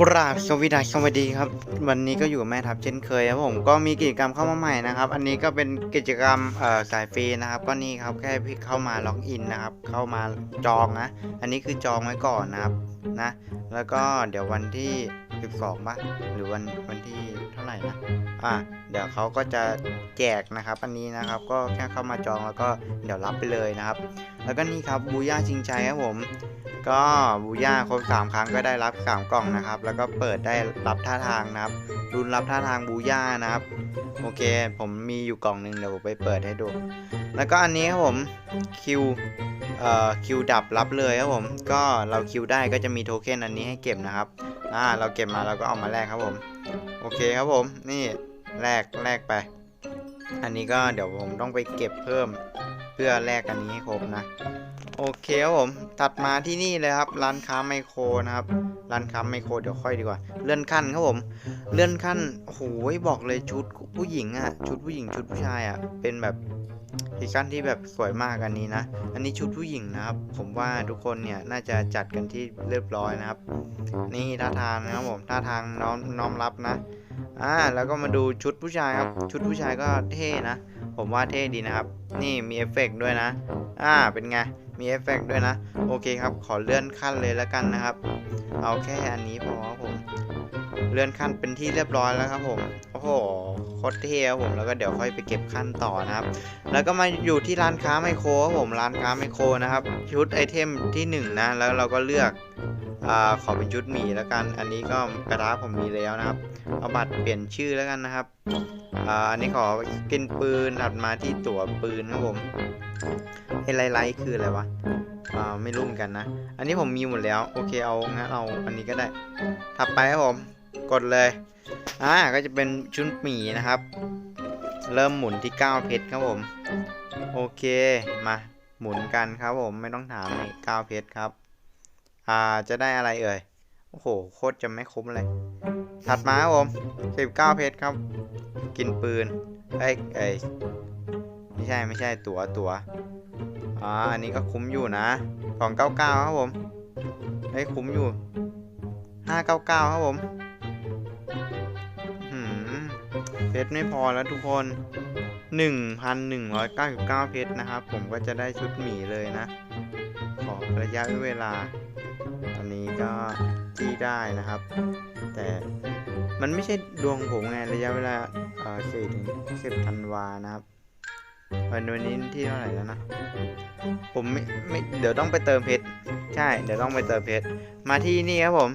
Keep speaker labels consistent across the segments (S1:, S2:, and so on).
S1: กราบสวัสดีสวัสดีครับ วันนี้ก็อยู่กับแม่ทัพเช่นเคยครับผมก็มีกิจกรรมเข้ามาใหม่นะครับ อันนี้ก็เป็นกิจกรรมเอ่อสายฟรีนะครับ ก็นี่ครับแค่พี่เข้ามาล็อกอินนะครับ เข้ามาจองนะ อันนี้คือจองไว้ก่อนนะครับนะ แล้วก็เดี๋ยววันที่ 12ป่ะหรือวันวันที่เท่าไหร่นะอะเดี๋ยวเขาก็จะแจกนะครับ อันนี้นะครับก็แค่เข้ามาจองแล้วก็เดี๋ยวรับไปเลยนะครับ แล้วก็นี่ครับบูย่าชิงชัยครับผม ก็บูย่าครบสามครั้งก็ได้รับสามกล่องนะครับ แล้วก็เปิดได้รับท่าทางนะครับรุนรับท่าทางบูย่านะครับ โอเค ผมมีอยู่กล่องหนึ่งเดี๋ยวผมไปเปิดให้ดู แล้วก็อันนี้ครับผมคิวเอ่อคิวดับรับเลยครับผม ก็เราคิวได้ก็จะมีโทเค็นอันนี้ให้เก็บนะครับอ่าเราเก็บมาเราก็เอามาแลกครับผม โอเคครับผม นี่แลกแลกไป อันนี้ก็เดี๋ยวผมต้องไปเก็บเพิ่ม เพื่อแลกอันนี้ให้ครบนะ โอเคครับผมตัดมาที่นี่เลยครับร้านค้าไมโครนะครับร้านค้าไมโครเดี๋ยวค่อยดีกว่า เลื่อนขั้นครับผมเลื่อนขั้นโอ้โหบอกเลยชุดผู้หญิงอะชุดผู้หญิงชุดผู้ชายอะเป็นแบบซีซั่นที่แบบสวยมากอันนี้นะ อันนี้ชุดผู้หญิงนะครับ ผมว่าทุกคนเนี่ยน่าจะจัดกันที่เรียบร้อยนะครับ นี่ท่าทางนะครับผมท่าทางน้อมน้อมรับนะ อ่าแล้วก็มาดูชุดผู้ชายครับ ชุดผู้ชายก็เท่นะ ผมว่าเท่ดีนะครับ นี่มีเอฟเฟกต์ด้วยนะ อ่า เป็นไง มีเอฟเฟกต์ด้วยนะ โอเคครับ ขอเลื่อนขั้นเลยแล้วกันนะครับ เอาแค่อันนี้พอครับผม เลื่อนขั้นเป็นที่เรียบร้อยแล้วครับผม โอ้โห โคตรเท่ครับผม แล้วก็เดี๋ยวค่อยไปเก็บขั้นต่อนะครับ แล้วก็มาอยู่ที่ร้านค้าไมโครครับผม ร้านค้าไมโครนะครับ ชุดไอเทมที่หนึ่งนะ แล้วเราก็เลือกอ่า ขอเป็นชุดหมีแล้วกัน อันนี้ก็กระดาษผมมีแล้วนะครับ เอาบัตรเปลี่ยนชื่อแล้วกันนะครับอ,อันนี้ขอกินปืนถัดมาที่ตั๋วปืนครับผมไอ้ไลท์ไลคืออะไรวะไม่รู้เหมือนกันนะ อันนี้ผมมีหมดแล้ว โอเคเอางั้นเอาอันนี้ก็ได้ ถัดไปครับผม กดเลย อ่า ก็จะเป็นชุดหมีนะครับ เริ่มหมุนที่ 9 เพชรครับผม โอเค มา หมุนกันครับผม ไม่ต้องถามเลย9เพชรครับ อ่าจะได้อะไรเอ่ย โอ้โห โคตรจะไม่คุ้มเลย ถัดมาครับผม19เพชรครับ กินปืน เอ้ยเอ้ยไม่ใช่ไม่ใช่ตั๋วตั๋วอ่าอันนี้ก็คุ้มอยู่นะของเก้าเก้าครับผมเฮ้ยคุ้มอยู่ห้าเก้าเก้าครับผมหืมเพชรไม่พอแล้วทุกคนหนึ่งพันหนึ่งร้อยเก้าสิบเก้าเพชรนะครับ ผมก็จะได้ชุดหมีเลยนะ ขอระยะเวลา อันนี้ก็ที่ได้นะครับ แต่มันไม่ใช่ดวงผมไงระยะเวลาเอ่อสี่ถึงสิบธันวานะครับวันวันนี้ที่เท่าไหร่แล้วนะ ผมไม่ไม่เดี๋ยวต้องไปเติมเพชรใช่ เดี๋ยวต้องไปเติมเพชรมาที่นี่ครับผม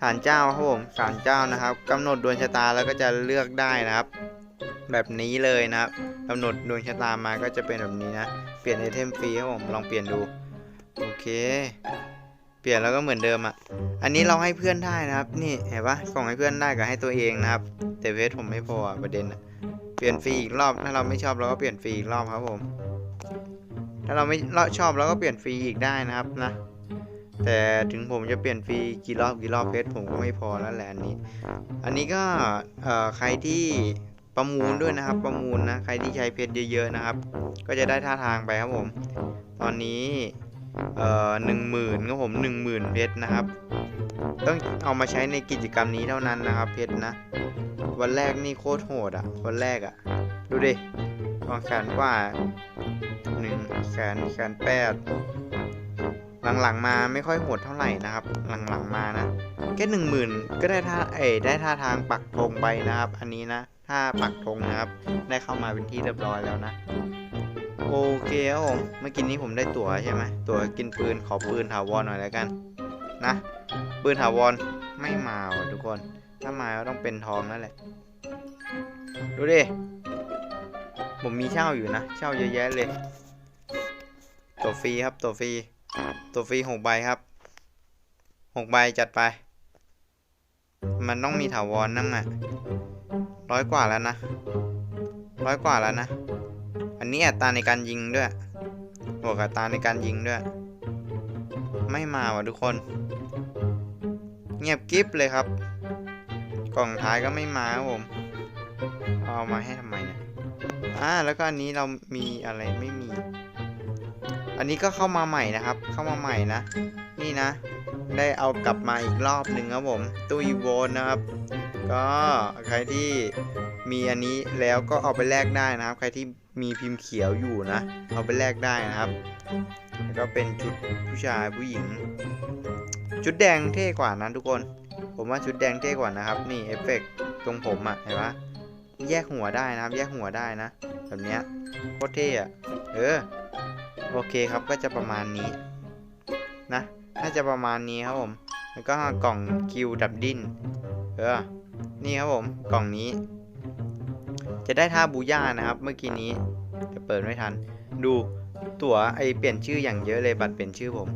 S1: ศาลเจ้าครับผมศาลเจ้านะครับกำหนดดวงชะตาแล้วก็จะเลือกได้นะครับ แบบนี้เลยนะครับกำหนดดวงชะตามาก็จะเป็นแบบนี้นะ เปลี่ยนไอเทมฟรีครับผมลองเปลี่ยนดู โอเค ลี่ยนแล้วก็เหมือนเดิมอะ อันนี้เราให้เพื่อนได้นะครับ นี่เห็นปะส่งให้เพื่อนได้กับให้ตัวเองนะครับ แต่เพชรผมไม่พอประเด็นอะเปลี่ยนฟรีอีกรอบ ถ้าเราไม่ชอบเราก็เปลี่ยนฟรีอีกรอบครับผม ถ้าเราไม่ชอบเราก็เปลี่ยนฟรีอีกได้นะครับนะ แต่ถึงผมจะเปลี่ยนฟรีกี่รอบกี่รอบเพชรผมก็ไม่พอแล้วแหละอันนี้ อันนี้ก็เอ่อใครที่ประมูลด้วยนะครับ ประมูลนะ ใครที่ใช้เพชรเยอะๆนะครับ ก็จะได้ท่าทางไปครับผม ตอนนี้ เอ่อหนึ่งหมื่นก็ผมหนึ่งหมื่นเพชรนะครับ ต้องเอามาใช้ในกิจกรรมนี้เท่านั้นนะครับ เพชรนะ วันแรกนี่โคตรโหดอะ วันแรกอะ ดูดิสองแสนกว่าหนึ่งแสนแสนแปดหลังๆมาไม่ค่อยโหดเท่าไหร่นะครับ หลังๆมานะแค่หนึ่งหมื่นก็ได้ท่าเอยได้ท่าทางปักธงไปนะครับ อันนี้นะ ถ้าปักธงนะครับ ได้เข้ามาเป็นที่เรียบร้อยแล้วนะ โอเคครับผม เมื่อกี้นี้ผมได้ตั๋วใช่ไหมตั๋วกินปืน ขอปืนถาวรหน่อยแล้วกัน นะ ปืนถาวรไม่มาว่ะทุกคน ถ้ามาก็ต้องเป็นทองนั่นแหละ ดูดิ ผมมีเช่าอยู่นะ เช่าเยอะแยะเลย ตัวฟรีครับ ตัวฟรี ตัวฟรีหกใบครับหกใบจัดไป มันต้องมีถาวรนั่งอะร้อยกว่าแล้วนะร้อยกว่าแล้วนะ อันนี้อัตราในการยิงด้วยบวกอัตราในการยิงด้วย ไม่มาว่ะทุกคน เงียบกริบเลยครับ กล่องท้ายก็ไม่มาครับผม เอามาให้ทำไมเนี่ยอ่าแล้วก็อันนี้เรามีอะไรไม่มี อันนี้ก็เข้ามาใหม่นะครับ เข้ามาใหม่นะ นี่นะ ได้เอากลับมาอีกรอบหนึ่งครับผมตู้อีโวนนะครับก็ใครที่มีอันนี้แล้วก็เอาไปแลกได้นะครับ ใครที่ มีพิมพ์เขียวอยู่นะ เอาไปแลกได้นะครับ แล้วก็เป็นชุดผู้ชายผู้หญิง ชุดแดงเท่กว่านะทุกคน ผมว่าชุดแดงเท่กว่านะครับ นี่เอฟเฟกต์ตรงผมอะ่ะเห็นปะแยกหัวได้นะครับ แยกหัวได้นะ แบบเนี้ยโคตรเท่อะเออ โอเคครับก็จะประมาณนี้นะ น่าจะประมาณนี้ครับผม แล้วก็กล่องคิวดับดิ้นเออ นี่ครับผม กล่องนี้ จะได้ท่าบูย่านะครับ เมื่อกี้นี้จะเปิดไม่ทัน ดูตั๋วไอเปลี่ยนชื่ออย่างเยอะเลยบัตรเปลี่ยนชื่อผม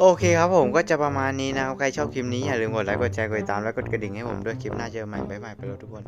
S1: โอเคครับผมก็จะประมาณนี้นะครับ ใครชอบคลิปนี้อย่าลืมกดไลค์กดแชร์กดติดตามและกดกระดิ่งให้ผมด้วยคลิปหน้าเจอใหม่บ๊ายบายไปแล้วทุกคน